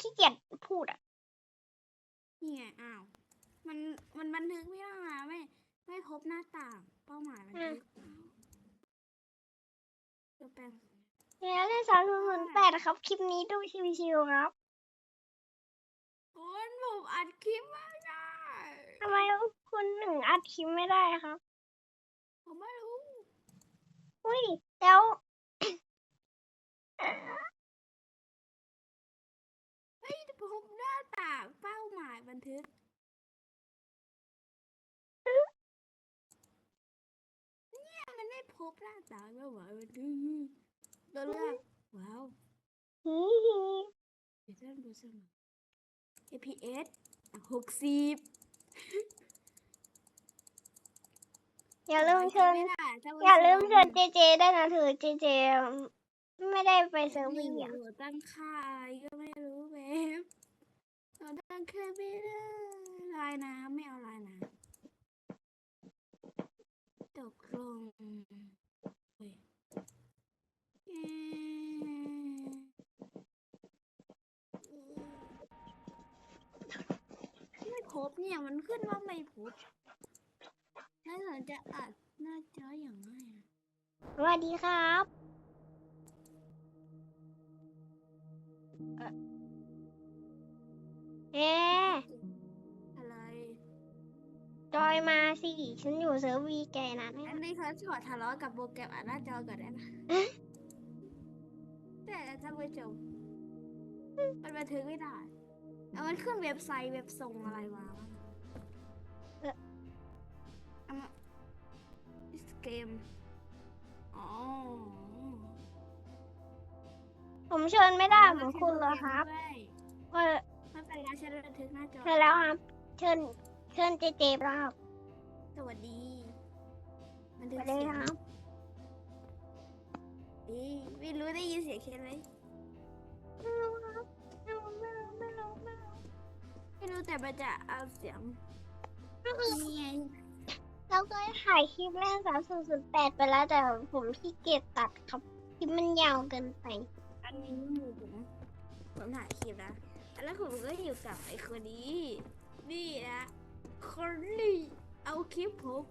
ขี้เกียจพูดอะนี่ไงอ้าว มันมันบันทึกไม่ได้นะไม่ไม่พบหน้าต่าง เป้าหมายบันทึกอ้าวเดี๋ยวแปลงแล้วเล่นสามศูนย์ศูนย์แปดครับ คลิปนี้ดูชิวๆครับโอ้ยผมอัดคลิปไม่ได้ทำไมคุณหนึ่งอัดคลิปไม่ได้ครับ ผมไม่รู้ อุ้ยแล้วเฮ้ย พบหน้าต่างเป้าหมายบันทึก เนี่ยมันไม่พบหน้าต่างเป้าหมายบันทึกตัวเลือกว้าวฮีฮีเดี๋ยวท่านดูสมัคร APS หกสิบอย่าลืมเชิญไม่ได้ท่นผู้อย่าลืมชเชิญเจเจได้วยนะถือเจเจ ไม่ได้ไปเซิร์ฟไม่วีอะรู้ตั้งค่าอะไรก็ไม่รู้เว็บ เค่าไม่ได้ลายน้ำไม่เอาลายน้ำตกลงเฮ้ยไม่พบเนี่ยมันขึ้นว่าไม่พบแล้วเราจะอัดหน้าจออย่างไรอะสวัสดีครับ เอ๊ะอะไรจอยมาสิ ฉันอยู่เซิร์ฟวีแกนะเนี่ยอันนี้เขาชอดทะเลาะกับโปรแกรมอ่านหน้าจอก่อนได้ไหมแต่ท่านผู้ชมมันบันทึกไม่ได้เอามันขึ้นเว็บไซต์เว็บส่งอะไรมาวะเอามาเกม อ๋อ ผมเชิญไม่ได้เหมือนคุณเหรอครับด้วย นบันทึกหน้าจอ เชิญแล้วครับ เชิญ เชิญเจเจไปแล้วครับสวัสดีบันสทึกวัสดีเสียงครับอีไม่รู้ได้ยินเสียงเคนไหมไม่รู้ครับไม่รู้ไม่รู้ไม่รู้ไม่รู้ไม่รู้แต่มันจะเอาเสียงก็คือนี่ไงเราเคยถ่ายคลิปเล่นสามศูนย์ศูนย์แปดไปแล้วแต่ผมขี้เกียจตัดครับ คลิปมันยาวเกินไป อันนี้หมูผมผมถ่ายคลิปนะ แล้วผมก็อยู่กับไอ้คนนี้ นี่นะคนนี้เอาคลิปผม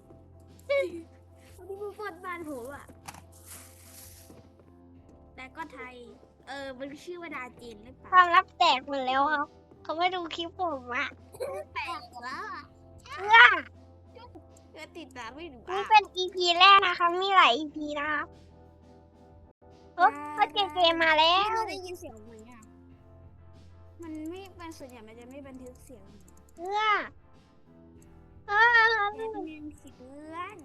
วันนี้มึงกดบ้านผมอะ แต่ก็ไทย เออ มันชื่อว่าดาจีนหรือเปคล่าวามลับแตกหมดแล้วครับ เขาไม่ดูคลิปผมอะแปลกแล้วอะเพื่อก็ติดตามไม่ดูนี่อะเป็น EP แรกนะคะ มีหลาย EP นะครับเฮ้ยเฮ้ยเจเจมาแล้ไม่วรู้ได้ยินเสียงไหมอะ มันไม่มันส่วนใหญ่มันจะไม่บันทึกเสียงเพื่อเออเป็นเงินสิเดือน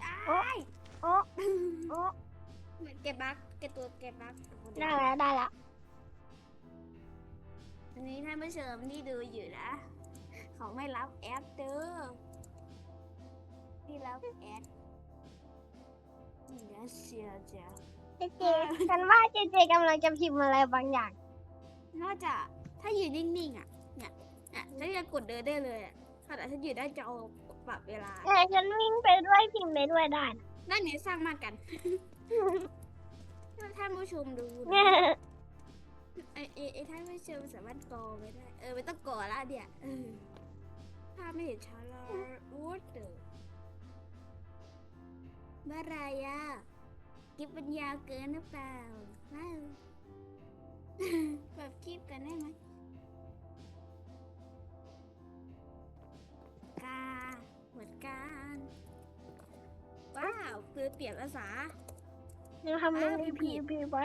ได้โอ้โอ้เหมือนเก็บบักเก็บตัวเก็บบักได้แล้วได้แล้วอันนี้ท่านผู้ชมที่ดูอยู่นะ เขาไม่รับแอปเด้อที่รับแอปอย่าเสียใจเจเจฉันว่าเจเจกำลังจะพิมพ์อะไรบางอย่างนอกจาก ถ้าอยู่นิ่งๆอะ เนี่ยอะฉันจะกดเดินได้เลยอะขณะฉันอยู่ได้จอปรับเวลา แต่ฉันวิ่งไปด้วยพิมพ์ไปด้วยได้นะนั่นเนี่ยสร้างมากกัน ถ้าท่านผู้ชมดูนะเนี่ยไอ้ไอ้ไอ้ท่านผู้ชมสามารถกอไว้ได้ เออไม่ต้องกอละเดี๋ยวเออภาพไม่เห็นชัดเลยวูดเดอเมื่อไหรอะคลิปมันยาวเกินหรือเปล่าว้าวแบบคลิปกันได้ไหมาเหมือนกัน ว้าวคือเปลี่ยนภาษา ยังทำไม่ได้พีพีไป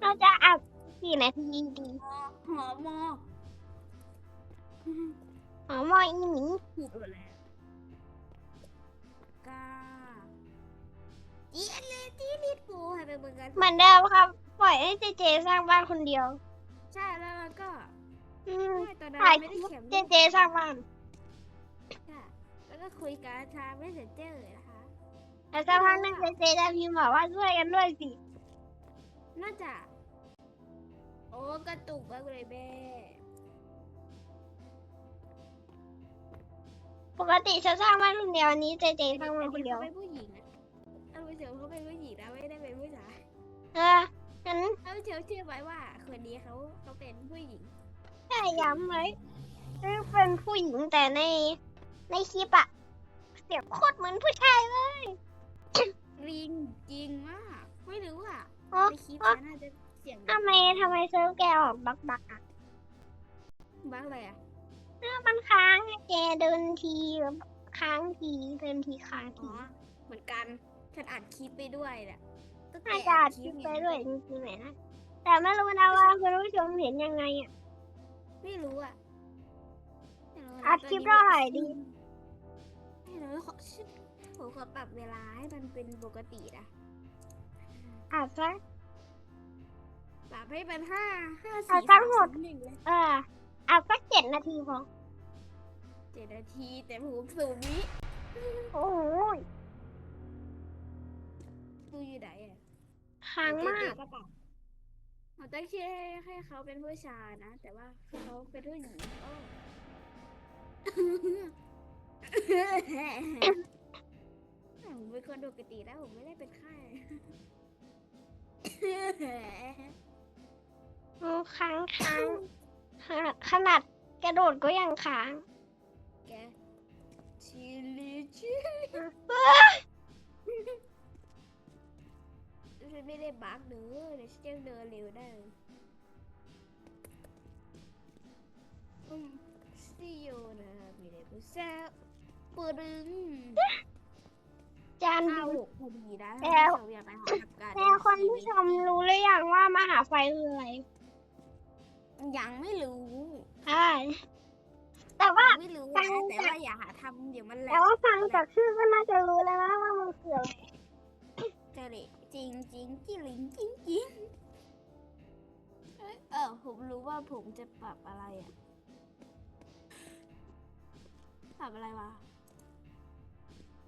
เราจะอัดกี่นาทีดีหอมออ๋อมออีหมีผิดหมดแล้วกาเอียนเลยที่นิดกูให้ไปเบิ่งกัน เหมือนเดิมครับ ปล่อยให้เจเจสร้างบ้านคนเดียว ใช่แล้วเราก็ อืมไม่ตอนนั้นถ่ายไม่คได้ลิปเขียนเจเจสร้างบ้านใช่แล้วก็คุยกันทางไม่เสร็จเจอนะคะ แต่สักพักหนึงเจเจจะพิมพ์บอกว่าช่วยกันด้วยสิ น่าจะ โอ้กระตุกมากเลยแม่ปกติฉันสร้างบ้านคนเดียวอันนี้เจเจสร้างบ้านคนเดียวเขาเป็นผู้หญิงนะเอาไปเสียเขาเป็นผู้หญิงนะไม่ได้เป็นผู้ชายเออฉันเชื่อเชื่อไว้ว่าคนนี้เขาเขาเป็นผู้หญิง ใช่ย้ำเลยเป็นผู้หญิงแต่ในในคลิปอะเสียงโคตรเหมือนผู้ชายเลยริงจริงมาก ไม่รู้อะอ๋อในคลิปอ๋อนั้นน่าจะเสียงทำไมทำไมเซิร์ฟแกออกบักบักอะบ้าอะไรอะอ้าวมันค้างอะแกเดินทีแบบค้างทีเดินทีค้างอ๋ทีอเหมือนกันฉันอัดคลิปไปด้วยแหละตั้งแต่น่าจะอัดคลิปไปด้วยจริงๆเลยนะแต่ไม่รู้นะว่าคุณผู้ชมเห็นยังไงอะ ไม่รู้อะไม่รู้นะอัดคลิปเท่าไหร่ดี ไม่รู้ขอผมขอปรับเวลาให้มันเป็นปกตินะอาจจะปรับให้เป็นห้าห้าอะสี่ทั้สามงหมดสองหนึ่งเลยเอออาจสักเจ็ดนาทีพอเจ็ดนาทีแต่ผมสูงวิโอ้โหดูอยู่ไหนอะค้างมาก เดี๋ยวเจ๊ๆก็ปรับ ผมตั้งชื่อให้ให้เขาเป็นผู้ชายนะ แต่ว่าเขาเป็นผู้หญิงโอ้ผมเป็นคนปกติแล้วผมไม่ได้เป็นไข้อืมค้างค้างขนาดกระโดดก็ยังค้าง ไม่ได้บักเด้อเดี๋ยวฉันยังเดินเร็วได้อืมซิโยนะไมีเด็กผู้สาวปดึงจานข้าวบิหกพอดีนะแล้วอยากไปหาทำการแต่คนผู้ชมรู้หรือยังว่ามหาไฟคืออะไรยังไม่รู้ใช่แต่ว่า ไม่รู้นะแต่ว่าอย่าหาทำเดี๋ยวมันแหลแต่กว่าฟังจากชื่อก็น่าจะรู้แล้วนะว่ามันคืออะไร เจริจ ริงจริงจิลิงจริงจริงเอ้ยเออผมรู้ว่าผมจะปรับอะไรอะปรับอะไรวะ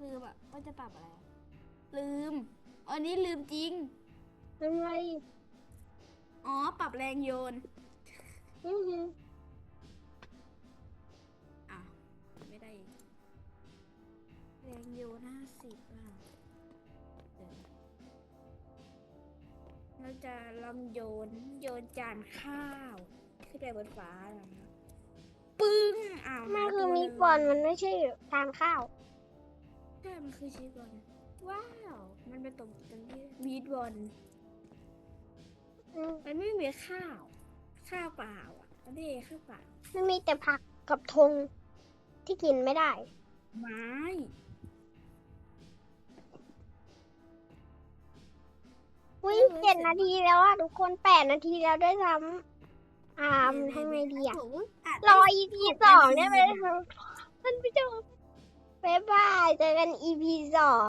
ลืมอะว่าจะปรับอะไรอะลืม อันนี้ลืมจริงเป็นไงอ๋อ ปรับแรงโยนอือหืออะไม่ได้อีกแรงโยนห้าสิบอะ จะลองโยนโยนจานข้าว ขึ้นไปบนฟ้านะคะปึ้งอ้าวมันหาคือตัวมีเลยบอลมันไม่ใช่ทานข้าว ใช่มันคือชีสบอลว้าว มันเป็นตรงตรงที่มีดบอลอืมมันไม่มีข้าว ข้าวเปล่าอะมันไม่มีข้าวเปล่ามันมีแต่ผักกับธงที่กินไม่ได้ ไม้ ดนาทีแล้วอะทุกคนแปดนาทีแล้วด้วยซ้ำอ่ามันทำไงดีอะผมอัดรอ EP สองได้ไหมคะท่านผู้ชมบ๊ายบายเจอกัน EP สอง